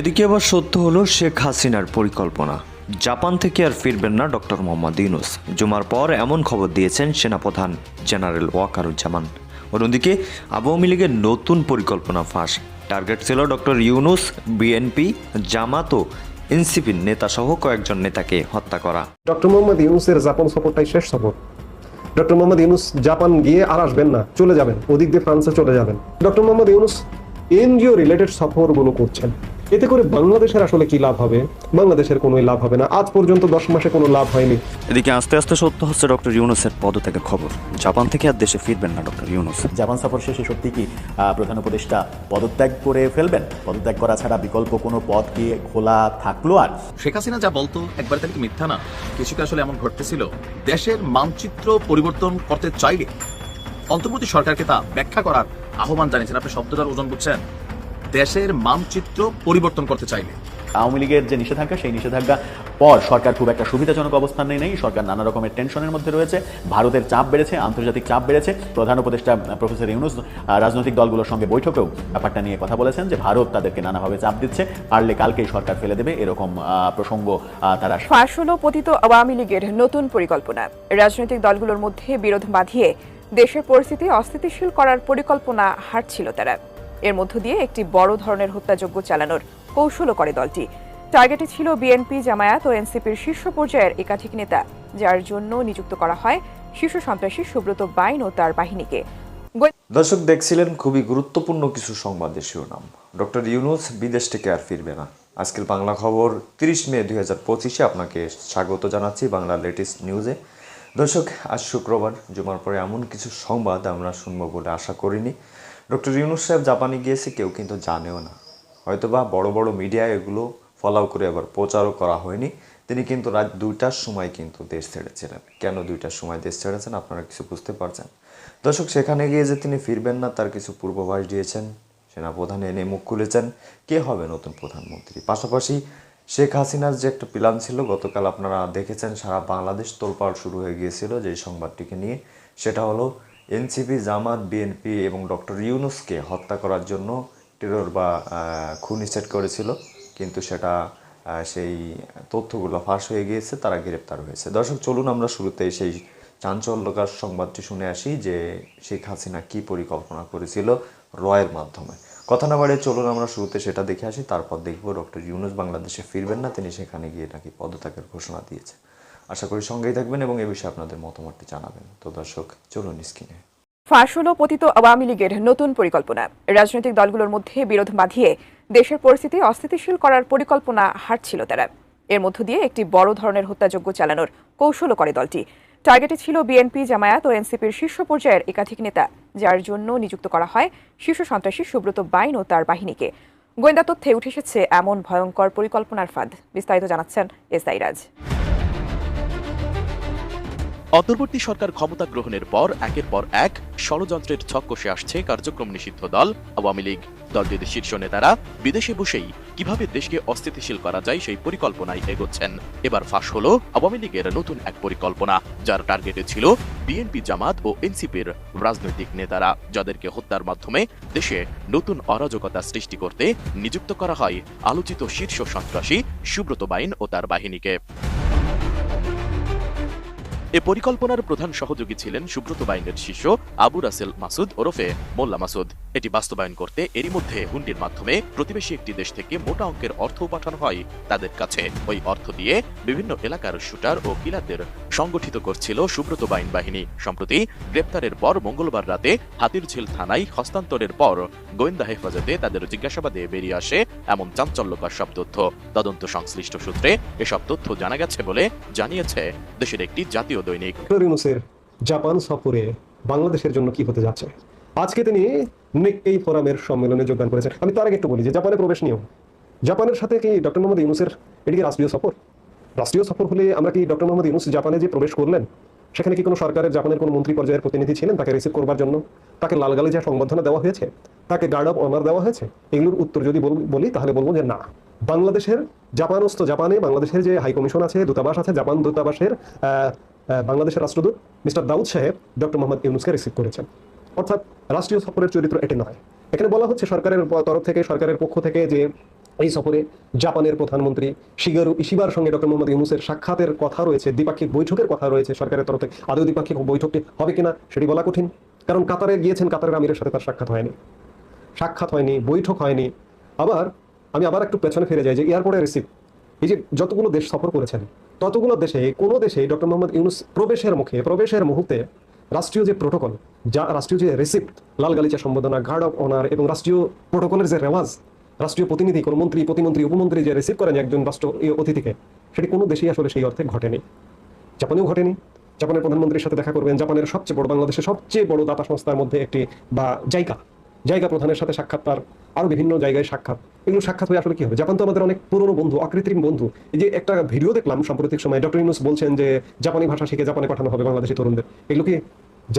এদিকে আবার সত্য হলো শেখ হাসিনার পরিকল্পনা। জাপান থেকে আর ফিরবেন না ডক্টর মোহাম্মদ ইউনুস। জুমার পর এমন খবর দিয়েছেন সেনাপ্রধান জেনারেল ওয়াকারুজ্জামান। অন্যদিকে, আওয়ামী লীগের নতুন পরিকল্পনা ফাঁস। টার্গেট ছিল ডক্টর ইউনুস, বিএনপি, জামাত ও এনসিপির নেতাসহ কয়েকজন নেতাকে হত্যা করা। ডক্টর মোহাম্মদ ইউনুসের জাপান সফরটাই শেষ সফর। ডক্টর মোহাম্মদ ইউনুস জাপান গিয়ে আর আসবেন না, চলে যাবেন। ওদিক দিয়ে ফ্রান্সে চলে যাবেন। Doctor Mohammad Yunus NGO related সফরগুলো করছেন। এতে করে বাংলাদেশের আসলে কি লাভ হবে? বাংলাদেশের কোনোই লাভ হবে না। আজ পর্যন্ত দশ মাসে কোনো লাভ হয়নি। এদিকে আস্তে আস্তে সত্য হচ্ছে ডক্টর ইউনুসের পদত্যাগের খবর। জাপান থেকে আর দেশে ফিরবেন না ডক্টর ইউনুস। জাপান সফর শেষে সত্যি কি প্রধান উপদেষ্টা পদত্যাগ করে ফেলবেন? পদত্যাগ করা ছাড়া বিকল্প কোনো পথ কি খোলা থাকল আর? শেখ হাসিনা যা বলতো একবার তাহলে কি মিথ্যা না? কিছু কি আসলে এমন ঘটতেছিল। দেশের মানচিত্র পরিবর্তন করতে চাইলে অন্তর্বর্তী সরকারকে তা ব্যাখ্যা করার আহ্বান জানিয়েছেন। আপনি শব্দটার ওজন বুঝছেন? দেশের মানচিত্র পরিবর্তন করতে চাইলে। আওয়ামী লীগের যে নিষেধাজ্ঞা সেই নিষেধাজ্ঞা পর সরকার খুব একটা সুবিধাজনক অবস্থানে নেই। সরকার নানা রকমের টেনশনের মধ্যে রয়েছে। ভারতের চাপ বেড়েছে আন্তর্জাতিক চাপ বেড়েছে। প্রধান উপদেষ্টা প্রফেসর ইউনুস রাজনৈতিক দলগুলোর সঙ্গে বৈঠকেও ব্যাপারটা নিয়ে কথা বলেছেন যে ভারত তাদেরকে নানাভাবে চাপ দিচ্ছে। পারলে কালকেই সরকার ফেলে দেবে এরকম আহ, প্রসঙ্গ তারা ফাঁস হলো পতিত আওয়ামী লীগের নতুন পরিকল্পনা। রাজনৈতিক দলগুলোর মধ্যে বিরোধ বাঁধিয়ে দেশের পরিস্থিতি অস্থিতিশীল করার পরিকল্পনা হাঁটছিল তারা। এর মধ্য দিয়ে একটি বড় ধরনের হত্যাযজ্ঞ চালানোর কৌশলও করে দলটি। টার্গেটে ছিল বিএনপি, জামায়াত ও এনসিপির শীর্ষ পর্যায়ের একাধিক নেতা, যার জন্য নিযুক্ত করা হয় শীর্ষ সন্ত্রাসী সুব্রত বাইন ও তার বাহিনীকে। দর্শক, দেখছিলেন খুবই গুরুত্বপূর্ণ কিছু সংবাদের শিরোনাম। ডক্টর ইউনুস বিদেশ থেকে আর ফিরবে না। আজকের বাংলা খবর তিরিশ মে দুই হাজার পঁচিশে আপনাকে স্বাগত জানাচ্ছি বাংলা লেটেস্ট নিউজে। দর্শক, আজ শুক্রবার, জুমার পরে এমন কিছু সংবাদ আমরা শুনব বলে আশা করিনি। ডক্টর ইউনুস সাহেব জাপানে গিয়েছে, কেউ কিন্তু জানেও না। হয়তোবা বড় বড় মিডিয়ায় এগুলো ফলাও করে আবার প্রচারও করা হয়নি। তিনি কিন্তু রাত দুইটার সময় কিন্তু দেশ ছেড়েছিলেন। কেন দুইটার সময় দেশ ছেড়েছেন আপনারা কিছু বুঝতে পারছেন? দর্শক, সেখানে গিয়ে যে তিনি ফিরবেন না, তার কিছু পূর্বাভাস দিয়েছেন। সেনাপ্রধান এনে মুখ খুলেছেন। কে হবে নতুন প্রধানমন্ত্রী? পাশাপাশি শেখ হাসিনার যে একটা প্ল্যান ছিল, গতকাল আপনারা দেখেছেন, সারা বাংলাদেশ তোলপাড় শুরু হয়ে গিয়েছিল যে সংবাদটিকে নিয়ে। সেটা হলো এনসিপি, জামাত, বিএনপি এবং ডক্টর ইউনুসকে হত্যা করার জন্য টেরর বা খুনি সেট করেছিল। কিন্তু সেটা সেই তথ্যগুলো ফাঁস হয়ে গিয়েছে, তারা গ্রেপ্তার হয়েছে। দর্শক, চলুন আমরা শুরুতে সেই চাঞ্চল্যকার সংবাদটি শুনে আসি যে শেখ হাসিনা কি পরিকল্পনা করেছিল রয়ের মাধ্যমে। কথা না বাড়িয়ে চলুন আমরা শুরুতে সেটা দেখে আসি, তারপর দেখব ডক্টর ইউনুস বাংলাদেশে ফিরবেন না, তিনি সেখানে গিয়ে নাকি পদত্যাগের ঘোষণা দিয়েছে আশা করি সঙ্গেই থাকবেন এবং এ বিষয়ে আপনাদের মতামতটি জানাবেন। তো দর্শক, চলুন স্ক্রিনে। ফাঁস হলো পতিত আওয়ামী লীগের নতুন পরিকল্পনা। রাজনৈতিক দলগুলোর মধ্যে বিরোধ বাঁধিয়ে দেশের পরিস্থিতি অস্থিতিশীল করার পরিকল্পনা হাঁটছিল তারা। এর মধ্য দিয়ে একটি বড় ধরনের হত্যাযজ্ঞ চালানোর কৌশলও করে দলটি। টার্গেটে ছিল বিএনপি, জামায়াত ও এনসিপির শীর্ষ পর্যায়ের একাধিক নেতা, যার জন্য নিযুক্ত করা হয় শীর্ষ সন্ত্রাসী সুব্রত বাইন ও তার বাহিনীকে। গোয়েন্দা তথ্যে উঠে এসেছে এমন ভয়ঙ্কর পরিকল্পনার ফাঁদ, বিস্তারিত জানাচ্ছেন এস রাজ। অন্তর্বর্তী সরকার ক্ষমতা গ্রহণের পর একের পর এক ষড়যন্ত্রের ছক কষে আসছে কার্যক্রম নিষিদ্ধ দল, আওয়ামী লীগ। দলটির শীর্ষ নেতারা বিদেশে বসেই কীভাবে দেশকে অস্থিতিশীল করা যায় সেই পরিকল্পনায় এগোচ্ছেন। এবার ফাঁস হলো আওয়ামী লীগের নতুন এক পরিকল্পনা, যার টার্গেটে ছিল বিএনপি, জামাত ও এনসিপির রাজনৈতিক নেতারা, যাদেরকে হত্যার মাধ্যমে দেশে নতুন অরাজকতা সৃষ্টি করতে নিযুক্ত করা হয় আলোচিত শীর্ষ সন্ত্রাসী সুব্রত বাইন ও তার বাহিনীকে। এ পরিকল্পনার প্রধান সহযোগী ছিলেন সুব্রত বাইনের শিষ্য আবু রাসেল মাসুদ ওরফে মোল্লা মাসুদ। এটি বাস্তবায়ন করতে এরই মধ্যে হুন্ডির মাধ্যমে প্রতিবেশী একটি দেশ থেকে মোটা অঙ্কের অর্থ পাঠানো হয়। তাদের কাছে ওই অর্থ দিয়ে বিভিন্ন এলাকার শুটার ও কিলারদের সংগঠিত করছিল সুব্রত বাইন বাহিনী। সম্প্রতি গ্রেপ্তারের পর মঙ্গলবার রাতে হাতিরঝিল থানায় হস্তান্তরের পর গোয়েন্দা হেফাজতে তাদের জিজ্ঞাসাবাদে বেরিয়ে আসে এমন চাঞ্চল্যকর সব তথ্য। তদন্ত সংশ্লিষ্ট সূত্রে এসব তথ্য জানা গেছে বলে জানিয়েছে দেশের একটি জাতীয় দৈনিক। ডক্টর ইউনুসের জাপান সফরে বাংলাদেশের জন্য কি হতে যাচ্ছে? আজকে তিনি নিক্কেই ফোরামের সম্মেলনে যোগদান করেছেন। আমি তার আগে একটু বলি যে, জাপানে প্রবেশ নিয়ম জাপানের সাথে কি ডক্টর মোহাম্মদ ইউনুসের এটি রাষ্ট্রীয় সফর? রাষ্ট্রীয় সফর হলে আমরা কি ডক্টর মোহাম্মদ ইউনুস জাপানে যে প্রবেশ করলেন, সেখানে কি কোনো সরকারের, জাপানের কোনো মন্ত্রী পর্যায়ের প্রতিনিধি ছিলেন তাকে রিসিভ করবার জন্য? তাকে লালগালে যা সংবর্ধনা দেওয়া হয়েছে? তাকে গার্ড অফ অনার দেওয়া হয়েছে? এগুলোর উত্তর যদি বলি তাহলে বলব যে না। বাংলাদেশের জাপানস্থ জাপানে, বাংলাদেশের যে হাই কমিশন আছে, দূতাবাস আছে, জাপান দূতাবাসের বাংলাদেশের রাষ্ট্রদূত মিস্টার দাউদ সাহেব ডক্টর মোহাম্মদ ইউনুসকে রিসিভ করেছেন। অর্থাৎ রাষ্ট্রীয় সফরের চরিত্র এটি নয়। এখানে বলা হচ্ছে সরকারের তরফ থেকে, সরকারের পক্ষ থেকে যে এই সফরে জাপানের প্রধানমন্ত্রী শিগারু ইশিবার সঙ্গে ডক্টর মোহাম্মদ ইউনুসের সাক্ষাতের কথা রয়েছে, দ্বিপাক্ষিক বৈঠকের কথা রয়েছে সরকারের তরফ থেকে। আদৌ দ্বিপাক্ষিক বৈঠকটি হবে কিনা সেটি বলা কঠিন, কারণ কাতারে গিয়েছেন কাতারের আমিরের সাথে তার সাক্ষাৎ হয়নি। সাক্ষাৎ হয়নি, বৈঠক হয়নি। আবার আমি আবার একটু পেছনে ফিরে যাই যে এয়ারপোর্টে রিসিভ এই যে যতগুলো দেশ সফর করেছেন, ততগুলো দেশে, কোনো দেশে ডক্টর মোহাম্মদ ইউনুস প্রবেশের মুখে, প্রবেশের মুহূর্তে রাষ্ট্রীয় যে প্রোটোকল যা রাষ্ট্রীয় যে রিসিপ্ট লাল গালিচা সম্বোধনা গার্ড অফ অনার এবং রাষ্ট্রীয় প্রোটোকলের যে রেওয়াজ, রাষ্ট্রীয় প্রতিনিধি, কোনো মন্ত্রী, প্রতিমন্ত্রী, উপমন্ত্রী যে রিসিভ করেন একজন রাষ্ট্র অতিথিকে, সেটি কোনো দেশেই আসলে সেই অর্থে ঘটেনি। জাপানেও ঘটেনি। জাপানের প্রধানমন্ত্রীর সাথে দেখা করবেন। জাপানের সবচেয়ে বড়, বাংলাদেশের সবচেয়ে বড় দাতা সংস্থার মধ্যে একটি বা জায়গা জায়গা প্রধানের সাথে সাক্ষাৎ তার আরও বিভিন্ন জায়গায় সাক্ষাৎ। এগুলো সাক্ষাৎ হয়ে আসলে কি হবে? জাপান তো আমাদের অনেক পুরনো বন্ধু অকৃত্রিম বন্ধু। এই যে একটা ভিডিও দেখলাম সাম্প্রতিক সময়, ডক্টর ইউনুস বলছেন যে জাপানি ভাষা শিখে জাপানে পাঠানো হবে বাংলাদেশি তরুণদের। এগুলো কি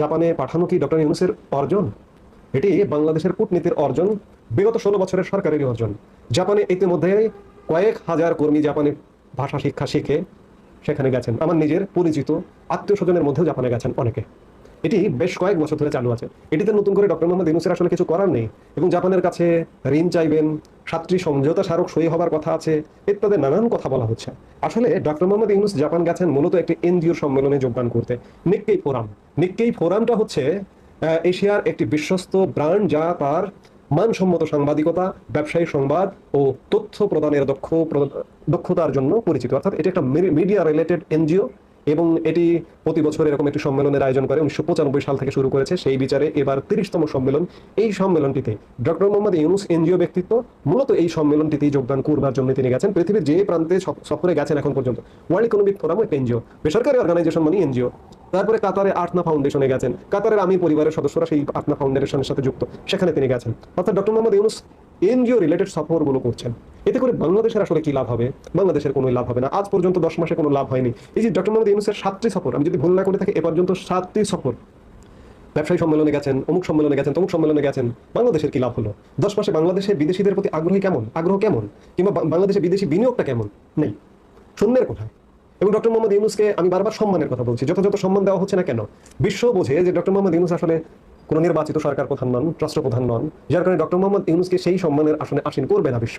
জাপানে পাঠানো কি ডক্টর ইউনুসের অর্জন? এটি বাংলাদেশের কূটনীতির অর্জন, বিগত ষোলো বছরের সরকারেরই অর্জন। জাপানে ইতিমধ্যে কয়েক হাজার কর্মী জাপানি ভাষা শিক্ষা শিখে সেখানে গেছেন। আমার নিজের পরিচিত আত্মীয় স্বজনের মধ্যেও জাপানে গেছেন অনেকে। এটি বেশ কয়েক বছর ধরে চালু আছে। এটিতে নতুন করে ডক্টর মোহাম্মদ ইউনুসের আসলে কিছু করার নেই এবং জাপানের কাছে ঋণ চাইবেন, সাতটি সমঝোতা স্মারক সই হবার কথা আছে ইত্যাদি নানান কথা বলা হচ্ছে। আসলে ডক্টর মোহাম্মদ ইউনুস জাপান গেছেন মূলত একটি এনজিওর সম্মেলনে যোগদান করতে, নিক্কেই ফোরাম। নিক্কেই ফোরামটা হচ্ছে এশিয়ার একটি বিশ্বস্ত ব্র্যান্ড যা তার মানসম্মত সাংবাদিকতা, ব্যবসায়ী সংবাদ ও তথ্য প্রদানের দক্ষ দক্ষতার জন্য পরিচিত। অর্থাৎ এটি একটা মিডিয়া রিলেটেড এনজিও। এবং এটি প্রতি বছর এরকম একটি সম্মেলনের আয়োজন করে, উনিশশো পঁচানব্বই সাল থেকে শুরু করেছে। সেই বিচারে এবার তিরিশতম সম্মেলন। এই সম্মেলনটিতে ডক্টর মোহাম্মদ ইউনুস এনজিও ব্যক্তিত্ব, মূলত এই সম্মেলনটিতেই যোগদান করবার জন্য তিনি গেছেন। পৃথিবীর যে প্রান্তে সফ- সফরে গেছেন এখন পর্যন্ত। ওয়ার্ল্ড ইকোনমিক ফোরাম একটা এনজিও। বেসরকারি অর্গানাইজেশন মানে এনজিও। তারপরে কাতারে আটনা ফাউন্ডেশনে গেছেন। কাতারের আমি পরিবারের সদস্যরা সেই আটনা ফাউন্ডেশনের সাথে যুক্ত। সেখানে তিনি গেছেন। অর্থাৎ doctor Mohammad Yunus NGO related সফরগুলো করছেন। এতে করে বাংলাদেশের আসলে কি লাভ হবে? বাংলাদেশের কোনো লাভ হবে না। আজ পর্যন্ত দশ মাসে কোনো লাভ হয়নি। এই যে ডক্টর মোহাম্মদ ইউনুসের সাতটি সফর আমি যদি ভুল না করে থাকি, এ পর্যন্ত সাতটি সফর ব্যবসায়ী সম্মেলনে গেছেন, অমুক সম্মেলনে গেছেন, তমুক সম্মেলনে গেছেন। বাংলাদেশের কি লাভ হলো? দশ মাসে বাংলাদেশে বিদেশিদের প্রতি আগ্রহী কেমন? আগ্রহ কেমন? কিংবা বাংলাদেশে বিদেশি বিনিয়োগটা কেমন? নেই। শূন্যের কোথায় এবং ডক্টর মোহাম্মদ ইউনুসকে আমি বারবার সম্মানের কথা বলছি। যথাযথ সম্মান দেওয়া হচ্ছে না কেন? বিশ্ব বোঝে যে ডক্টর মোহাম্মদ ইউনুস আসলে কোনো নির্বাচিত সরকার প্রধান নন, রাষ্ট্রপ্রধান নন, যার কারণে ডক্টর মোহাম্মদ ইউনুসকে সেই সম্মানের আসনে আসীন করবে না বিশ্ব।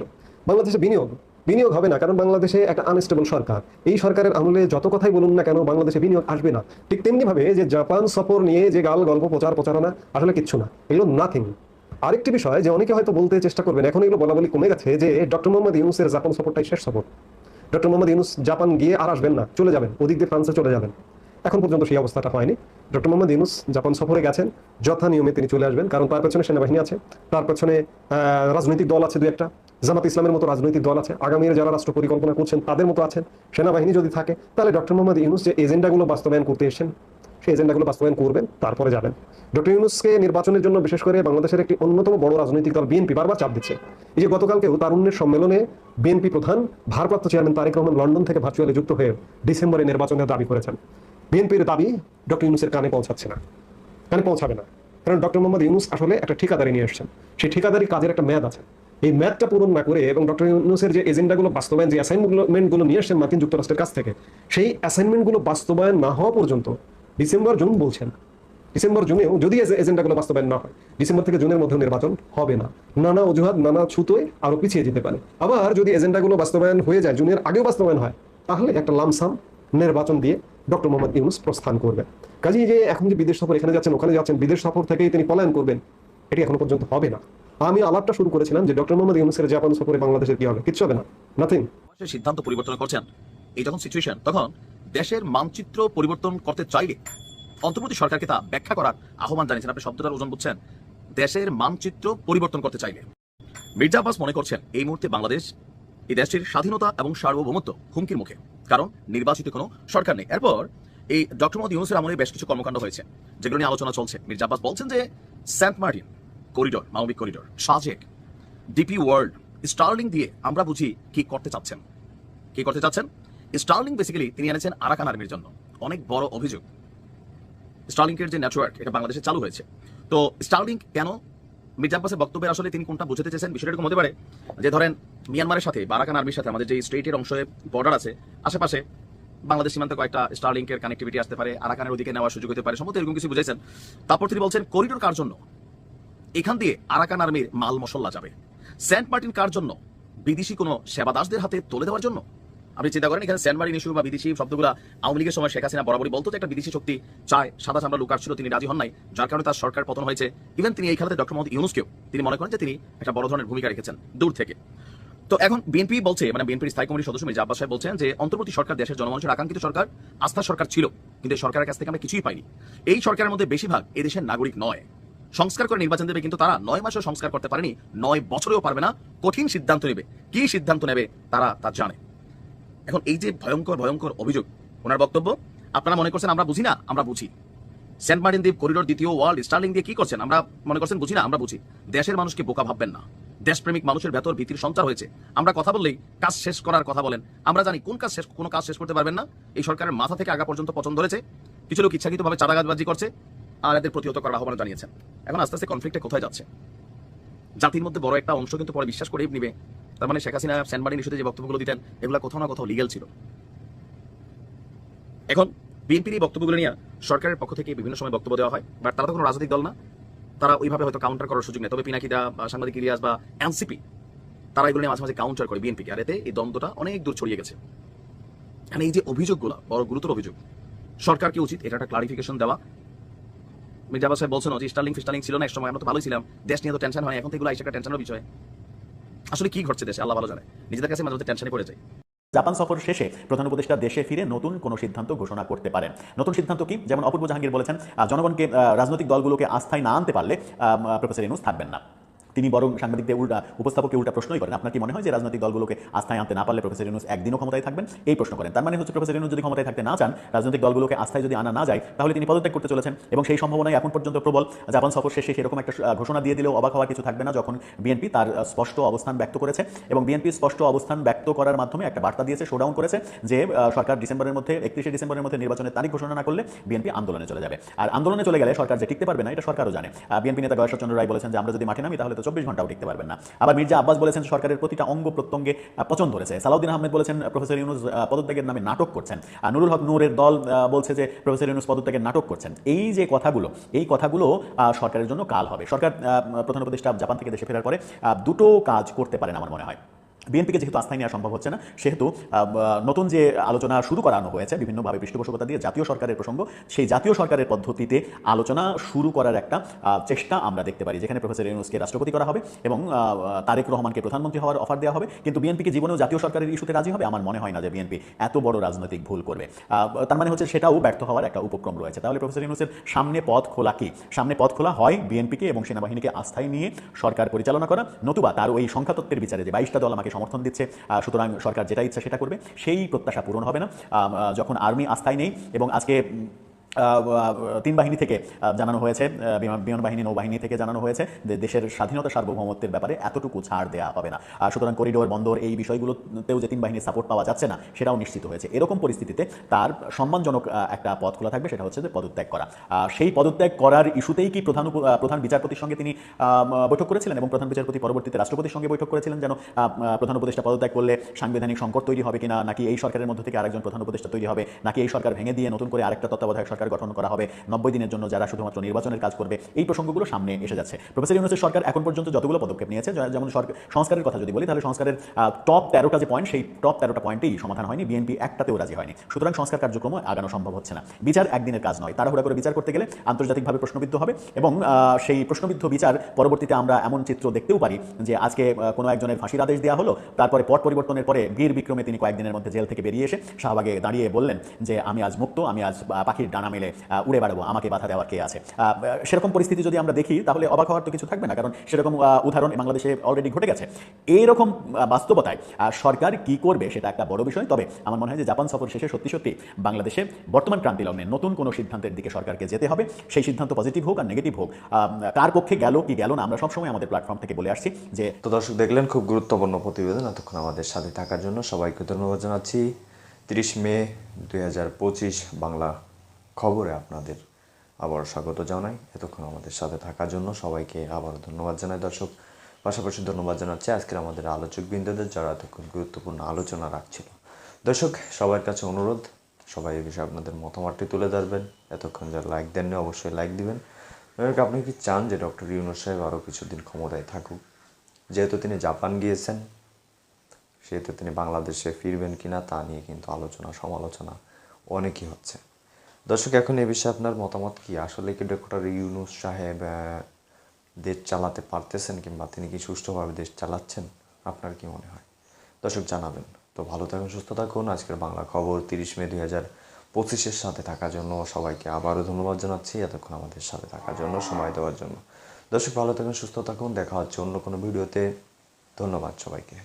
বাংলাদেশে বিনিয়োগ বিনিয়োগ হবে না, কারণ বাংলাদেশে একটা আনস্টেবল সরকার। এই সরকারের আমলে যত কথাই বলুন না কেন, বাংলাদেশে বিনিয়োগ আসবে না। ঠিক তেমনি ভাবে যে জাপান সফর নিয়ে যে গাল, গল্প, প্রচার, প্রচারণা, আসলে কিচ্ছু না। এগুলো নাথিং আরেকটি বিষয় যে অনেকে হয়তো বলতে চেষ্টা করবেন, এখন এগুলো বলা বলি কমে গেছে যে ডক্টর মোহাম্মদ ইউনুসের জাপান সফরটাই শেষ সফর। ডক্টর মোহাম্মদ ইউনুস জাপান গিয়ে আর আসবেন না, চলে যাবেন, ওদিক দিয়ে ফ্রান্সে চলে যাবেন। এখন পর্যন্ত সেই অবস্থাটা হয়নি। ডক্টর মোহাম্মদ ইউনুস জাপান সফরে গেছেন, যথা নিয়মে তিনি চলে আসবেন, কারণ তার পেছনে সেনাবাহিনী আছে, তার পেছনে রাজনৈতিক দল আছে দু একটা, জামাত ইসলামের মতো রাজনৈতিক দল আছে, আগামীর যারা রাষ্ট্র পরিকল্পনা করছেন তাদের মতো আছেন, সেনাবাহিনী যদি থাকে, তাহলে ডক্টর মোহাম্মদ ইউনুস যে এজেন্ডাগুলো বাস্তবায়ন করতে এসেছেন, সেই এজেন্ডাগুলো বাস্তবায়ন করবেন, তারপরে যাবেন। ডক্টর ইউনুসকে নির্বাচনের জন্য বিশেষ করে বাংলাদেশের একটি অন্যতম বড় রাজনৈতিক দল বিএনপি বারবার চাপ দিচ্ছে। এই যে গতকালকেও তারুণ্যের সম্মেলনে বিএনপি প্রধান, ভারপ্রাপ্ত চেয়ারম্যান তারেক রহমান লন্ডন থেকে ভার্চুয়ালি যুক্ত হয়ে ডিসেম্বরে নির্বাচনের দাবি করেছেন। বিএনপির দাবি ডক্টর ইউনুসের কানে পৌঁছাচ্ছে না। কানে পৌঁছাবে না। কারণ ডক্টর মোহাম্মদ ইউনুস আসলে একটা ঠিকাদারি নিয়ে এসেছেন। সেই ঠিকাদারি কাজের একটা মেয়াদ আছে। এই ম্যাথটা পূরণ না করে এবং ডক্টর ইউনুসের যে এজেন্ডাগুলো বাস্তবায়ন, যে অ্যাসাইনমেন্টগুলো নিয়ে আসছেন মার্কিন যুক্তরাষ্ট্রের কাছ থেকে, সেই অ্যাসাইনমেন্টগুলো বাস্তবায়ন না হওয়া পর্যন্ত ডিসেম্বর, জুন বলছেন। ডিসেম্বর, জুনেও যদি এজে- এজেন্ডাগুলো বাস্তবায়ন না হয়, ডিসেম্বর থেকে জুনের মধ্যে নির্বাচন হবে না। নানা অজুহাত, নানা ছুতোয় আরও পিছিয়ে যেতে পারে। আবার যদি এজেন্ডাগুলো বাস্তবায়ন হয়ে যায়, জুনের আগেও বাস্তবায়ন হয়, তাহলে একটা লামসাম নির্বাচন দিয়ে ডক্টর মোহাম্মদ ইউনুস প্রস্থান করবেন। কাজেই যে এখন যে বিদেশ সফর এখানে যাচ্ছেন, ওখানে যাচ্ছেন, বিদেশ সফর থেকেই তিনি পলায়ন করবেন, এটি এখনও পর্যন্ত হবে না। আমি আলাপটা শুরু করেছিলাম যে ডক্টর মোহাম্মদ ইউনুসের জাপান সফরে বাংলাদেশের কি হবে, কিচ্ছু হবে না। নাথিং সিদ্ধান্ত পরিবর্তন করছেন। এই যখন সিচুয়েশন তখন দেশের মানচিত্র পরিবর্তন করতে চাইলে অন্তর্বর্তী সরকারকে তা ব্যাখ্যা করার আহ্বান জানিয়েছেন। আপনি শব্দটার ওজন বুঝছেন? দেশের মানচিত্র পরিবর্তন করতে চাইলে। মির্জা আব্বাস মনে করছেন, এই মুহূর্তে বাংলাদেশ এই দেশটির স্বাধীনতা এবং সার্বভৌমত্ব হুমকির মুখে, কারণ নির্বাচিত কোনো সরকার নেই। এরপর এই ডক্টর মোহাম্মদ ইউনুসের আমলে বেশ কিছু কর্মকাণ্ড হয়েছে, যেগুলো নিয়ে আলোচনা চলছে। মির্জা আব্বাস বলছেন যে সেন্ট মার্টিন করিডোর, মানবিক corridor, Sajek, DP World, Starlink দিয়ে আমরা বুঝি কি করতে চাচ্ছেন। কি করতে চাচ্ছেন? স্টার্লিং বেসিক্যালি তিনি এনেছেন আরাকান আর্মির জন্য। অনেক বড় অভিযোগ। স্টার্লিংকের যে নেটওয়ার্ক এটা বাংলাদেশে চালু হয়েছে। তো স্টার্লিং কেন মির্জা আব্বাসের বক্তব্যে আসলে তিনি কোনটা বোঝাতে চেয়েছেন বিষয়টা এরকম হতে পারে যে ধরেন মিয়ানমারের সাথে বা আরাকান আর্মির সাথে আমাদের যে স্টেটের অংশে বর্ডার আছে, আশেপাশে বাংলাদেশ সীমান্তে কয়েকটা স্টারলিংকের কানেক্টিভিটি আসতে পারে, আরাকানের ওদিকে নেওয়ার সুযোগ হতে পারে, সম্ভবত এরকম কিছু বুঝেছেন তারপর তিনি বলছেন করিডোর কার জন্য? এখান দিয়ে আরাকান আর্মির মাল মশল্লা যাবে। সেন্ট মার্টিন কার জন্য? বিদেশি কোনো সেবাদাসদের হাতে তুলে দেওয়ার জন্য? আপনি চিন্তা করেন, এখানে সেন্টমার্টিন ইস্যু বা বিদেশি শব্দগুলা আওয়ামী লীগের সময় শেখ হাসিনা বরাবরই বলতো যে একটা বিদেশি শক্তি চায়, সাদা চামড়া লুকার ছিল তিনি রাজি হন নাই, যার কারণে তার সরকার পতন হয়েছে। ইভেন তিনি এই খেলাতে ডক্টর মোহাম্মদ ইউনুসকেও, তিনি মনে করেন যে তিনি একটা বড় ধরনের ভূমিকা রেখেছেন, দূর থেকে। তো এখন বিএনপি বলছে মানে বিএনপির স্থায়ী কমিটির সদস্য মির্জা আব্বাস বলছেন যে, অন্তর্বর্তী সরকার দেশের জনগণের আকাঙ্ক্ষিত সরকার, আস্থা সরকার ছিল, কিন্তু সরকারের কাছ থেকে আমরা কিছুই পাইনি। এই সরকারের মধ্যে বেশিরভাগ এই দেশের নাগরিক নয়। সংস্কার করে নির্বাচন দেবে, কিন্তু তারা নয় মাসেও সংস্কার করতে পারেনি, নয় বছরেও পারবে না, কঠিন সিদ্ধান্ত নেবে। কি সিদ্ধান্ত নেবে, তারা তা জানে। এখন এই যে ভয়ঙ্কর ভয়ঙ্কর অভিযোগ, ওনার বক্তব্য, আপনারা মনে করছেন আমরা বুঝি না? আমরা বুঝি। সেন্ট মার্টিন দ্বীপ করিডোর দ্বিতীয় ওয়ার্ল্ড, স্টার্লিং দিয়ে কি করছেন? আমরা মনে করছেন বুঝি না? আমরা বুঝি। দেশের মানুষকে বোকা ভাববেন না। দেশপ্রেমিক মানুষের ভেতর ভীতির সঞ্চার হয়েছে। আমরা কথা বললেই কাজ শেষ করার কথা বলেন। আমরা জানি কোন কাজ শেষ, কোনো কাজ শেষ করতে পারবেন না। এই সরকারের মাথা থেকে আগা পর্যন্ত পছন্দ ধরেছে। কিছু লোক ইচ্ছাকৃতভাবে চাঁদাগাজবাজি করছে আর এদের প্রতিহত করার আহ্বান জানিয়েছেন। এখন আস্তে আস্তে কনফ্লিক্টে কোথায় যাচ্ছে? জাতির মধ্যে বড় একটা অংশ কিন্তু পরে বিশ্বাস করেই নিবে। তার মানে শেখ হাসিনা সেন্ট মার্টিন ইস্যুতে যে বক্তব্যগুলো দিতেন, এগুলো কোথাও না কোথাও লিগেল ছিল। এখন বিএনপির এই বক্তব্যগুলো নিয়ে সরকারের পক্ষ থেকে বিভিন্ন সময় বক্তব্য দেওয়া হয় বাট তারা তো কোনো রাজনৈতিক দল না। তারা ওইভাবে হয়তো কাউন্টার করার সুযোগ নেই। তবে পিনাকিদা সাংবাদিক ইলিয়াস বা এনসিপি, তারা এগুলো নিয়ে মাঝে মাঝে কাউন্টার করে বিএনপিকে আর এতে এই দ্বন্দ্বটা অনেক দূর ছড়িয়ে গেছে। মানে এই যে অভিযোগগুলো, বড় গুরুতর অভিযোগ সরকারকে উচিত? এটা একটা ক্লারিফিকেশন দেওয়া। মির্জা সাহেব বলছেন যে স্টার্লিং ফিস্টার্লিং ছিল না, এক সময় আমরা তো ভালোই ছিলাম। দেশ নিয়ে তো টেনশন হয় এখন তো এগুলো একটা টেনশনের বিষয়। আসলে কি ঘটছে দেশে? আল্লাহ ভালো জানে। নিজেদের কাছে মাঝে মাঝে টেনশনে পড়ে যায় জাপান সফর শেষে প্রধান উপদেষ্টা দেশে ফিরে নতুন কোনো সিদ্ধান্ত ঘোষণা করতে পারেন। নতুন সিদ্ধান্ত কি? যেমন অপূর্ব জাহাঙ্গীর বলেছেন জনগণকে রাজনৈতিক দলগুলোকে আস্থায় না আনতে পারলে প্রফেসর ইনুস থাকবেন না। তিনি বরং সাংবাদিকদের উল্টা, উপস্থাপককে উল্টা প্রশ্নই করেন। আপনার কি মনে হয় যে রাজনৈতিক দলগুলোকে আস্থায় আনতে না পারলে প্রফেসর ইউনুস একদিনও ক্ষমতায় থাকবেন? এই প্রশ্ন করেন। তার মানে হচ্ছে প্রফেসর ইউনুস যদি ক্ষমতায় থাকতে না চান, রাজনৈতিক দলগুলোকে আস্থায় যদি আনা না যায়, তাহলে তিনি পদত্যাগ করতে চলেছেন এবং সেই সম্ভাবনায় এখন পর্যন্ত প্রবল। জাপান সফর শেষে সেরকম একটা ঘোষণা দিয়ে দিলেও অবাক হওয়ার কিছু থাকবে না যখন বিএনপি তার স্পষ্ট অবস্থান ব্যক্ত করেছে এবং বিএনপি স্পষ্ট অবস্থান ব্যক্ত করার মাধ্যমে একটা বার্তা দিয়েছে শোডাউন করেছে যে সরকার ডিসেম্বরের মধ্যে, একত্রিশে ডিসেম্বরের মধ্যে নির্বাচনের তারিখ ঘোষণা না করলে বিএনপি আন্দোলনে চলে যাবে। আর আন্দোলনে চলে গেলে সরকার যে টিকতে পারবে না, এটা সরকারও জানে। বিএনপি নেতা গয়েশ্বরচন্দ্র রায় বলেছেন যে, আমরা যদি মাঠে নামি, তাহলে তো চব্বিশ ঘন্টাও টিকতে পারবেন না। আবার মির্জা আব্বাস বলেছেন, সরকারের প্রতিটা অঙ্গ প্রত্যঙ্গে পছন্দ ধরেছে সালাউদ্দিন আহমেদ বলেছেন প্রফেসর ইউনুস পদত্যাগের নামে নাটক করছেন। আর নুরুল হক নূরের দল বলছে যে, প্রফেসর ইউনুস পদত্যাগের নাটক করছেন। এই যে কথাগুলো, এই কথাগুলো সরকারের জন্য কাল হবে। সরকার প্রধান উপদেষ্টা জাপান থেকে দেশে ফেরার পরে দুটো কাজ করতে পারেন আমার মনে হয়। বিএনপিকে যেহেতু আস্থায় নেওয়া সম্ভব হচ্ছে না, সেহেতু নতুন যে আলোচনা শুরু করানো হয়েছে, বিভিন্নভাবে পৃষ্ঠপোষকতা দিয়ে জাতীয় সরকারের প্রসঙ্গ, সেই জাতীয় সরকারের পদ্ধতিতে আলোচনা শুরু করার একটা চেষ্টা আমরা দেখতে পারি, যেখানে প্রফেসর ইউনুসকে রাষ্ট্রপতি করা হবে এবং তারেক রহমানকে প্রধানমন্ত্রী হওয়ার অফার দেওয়া হবে। কিন্তু বিএনপিকে জীবনেও জাতীয় সরকারের ইস্যুতে রাজি হবে? আমার মনে হয় না যে বিএনপি এত বড় রাজনৈতিক ভুল করবে। তার মানে হচ্ছে সেটাও ব্যর্থ হওয়ার একটা উপক্রম রয়েছে। তাহলে প্রফেসর ইউনুসের সামনে পথ খোলা কি? সামনে পথ খোলা হয় বিএনপিকে এবং সেনাবাহিনীকে আস্থায় নিয়ে সরকার পরিচালনা করা? নতুবা তার ওই সংখ্যাতত্ত্বের বিচারে যে বাইশটা দল আমাকে সমর্থন দিচ্ছে সুতরাং সরকার যেটা ইচ্ছা সেটা করবে, সেই প্রত্যাশা পূরণ হবে না। যখন আর্মি আস্থায় নেই এবং আজকে তিন বাহিনী থেকে জানানো হয়েছে বিমান বাহিনী, নৌবাহিনী থেকে জানানো হয়েছে যে দেশের স্বাধীনতা সার্বভৌমত্বের ব্যাপারে এতটুকু ছাড় দেওয়া হবে না। সুতরাং করিডোর, বন্দর এই বিষয়গুলোতেও যে তিন বাহিনীর সাপোর্ট পাওয়া যাচ্ছে না, সেটাও নিশ্চিত হয়েছে। এরকম পরিস্থিতিতে তার সম্মানজনক একটা পথ খোলা থাকবে, সেটা হচ্ছে যে পদত্যাগ করা। সেই পদত্যাগ করার ইস্যুতেই কি প্রধান প্রধান বিচারপতির সঙ্গে তিনি বৈঠক করেছিলেন এবং প্রধান বিচারপতি পরবর্তীতে রাষ্ট্রপতির সঙ্গে বৈঠক করেছিলেন যেন প্রধান উপদেষ্টা পদত্যাগ করলে সাংবিধানিক সংকট তৈরি হবে কিনা, নাকি এই সরকারের মধ্যে থেকে আরেকজন প্রধান উপদেষ্টা তৈরি হবে, নাকি এই সরকার ভেঙে দিয়ে নতুন করে আরেকটা তত্ত্বাবধায়ক সরকার গঠন করা হবে। নব্বই দিনের জন্য যারা শুধুমাত্র নির্বাচনের কাজ করবে, এই প্রসঙ্গগুলো সামনে এসে যাচ্ছে। প্রফেসর ইউনুসের সরকার এখন পর্যন্ত যতগুলো পদক্ষেপ নিয়েছে যেমন সংস্কারের কথা যদি বলি, তাহলে সংস্কারের টপ তেরোটা যে পয়েন্ট সেই টপ তেরোটা পয়েন্টেই সমাধান হয়নি। বিএনপি একটাতেও রাজি হয়নি। সুতরাং সংস্কার কার্যক্রম আগানো সম্ভব হচ্ছে না। বিচার একদিনের কাজ নয়। তাড়াহুড়া করে বিচার করতে গেলে আন্তর্জাতিকভাবে প্রশ্নবিদ্ধ হবে এবং সেই প্রশ্নবিদ্ধ বিচার পরবর্তীতে আমরা এমন চিত্র দেখতেও পারি যে আজকে কোনো একজনের ফাঁসির আদেশ দেওয়া হলো, তারপরে পট পরিবর্তনের পরে বীর বিক্রমে তিনি কয়েকদিনের মধ্যে জেল থেকে বেরিয়ে এসে শাহবাগে দাঁড়িয়ে বললেন যে, আমি আজ মুক্ত, আমি আজ পাখির ডানা মেলে আহ, উড়ে বেড়াবো আমাকে বাধা দেওয়ার কে আছে? সেরকম পরিস্থিতি যদি আমরা দেখি তাহলে অবাক হওয়ার তো কিছু থাকবে না কারণ সেরকম উদাহরণ বাংলাদেশে অলরেডি ঘটে গেছে। এইরকম বাস্তবতায় সরকার কি করবে সেটা একটা বড় বিষয় তবে আমার মনে হয় যে জাপান সফর শেষে সত্যি সত্যি বাংলাদেশে বর্তমান ক্রান্তি লগ্নে নতুন কোনো সিদ্ধান্তের দিকে সরকারকে যেতে হবে। সেই সিদ্ধান্ত পজিটিভ হোক আর নেগেটিভ হোক কার পক্ষে গেল কি গেল না আমরা সবসময় আমাদের প্ল্যাটফর্ম থেকে বলে আসছি যে তো দর্শক দেখলেন খুব গুরুত্বপূর্ণ প্রতিবেদন এতক্ষণ আমাদের সাথে থাকার জন্য সবাইকে ধন্যবাদ জানাচ্ছি। তিরিশ মে দু হাজার পঁচিশ বাংলা খবরে আপনাদের আবার স্বাগত জানাই। এতক্ষণ আমাদের সাথে থাকার জন্য সবাইকে আবার ধন্যবাদ জানাই দর্শক। পাশাপাশি ধন্যবাদ জানাচ্ছি আজকের আমাদের আলোচক বিন্দুদের যারা এতক্ষণ গুরুত্বপূর্ণ আলোচনা রাখছিল। দর্শক, সবার কাছে অনুরোধ, সবাই এই বিষয়ে আপনাদের মতামতটি তুলে ধরবেন। এতক্ষণ যারা লাইক দেননি অবশ্যই লাইক দিবেন। আপনি কি চান যে ডক্টর ইউনুস সাহেব আরও কিছুদিন ক্ষমতায় থাকুক? যেহেতু তিনি জাপান গিয়েছেন, সেহেতু তিনি বাংলাদেশে ফিরবেন কিনা তা নিয়ে কিন্তু আলোচনা, সমালোচনা অনেকই হচ্ছে। দর্শক, এখন এ বিষয়ে আপনার মতামত কি? আসলে কি ডক্টর ইউনুস সাহেব দেশ চালাতে পারতেছেন কিংবা তিনি কি সুষ্ঠুভাবে দেশ চালাচ্ছেন? আপনার কি মনে হয়? দর্শক, জানাবেন। তো ভালো থাকুন, সুস্থ থাকুন। আজকের বাংলা খবর তিরিশ মে দুই হাজার পঁচিশের সাথে থাকার জন্য সবাইকে আবারও ধন্যবাদ জানাচ্ছি এতক্ষণ আমাদের সাথে থাকার জন্য, সময় দেওয়ার জন্য। দর্শক, ভালো থাকুন, সুস্থ থাকুন। দেখা হচ্ছে অন্য কোনো ভিডিওতে। ধন্যবাদ সবাইকে।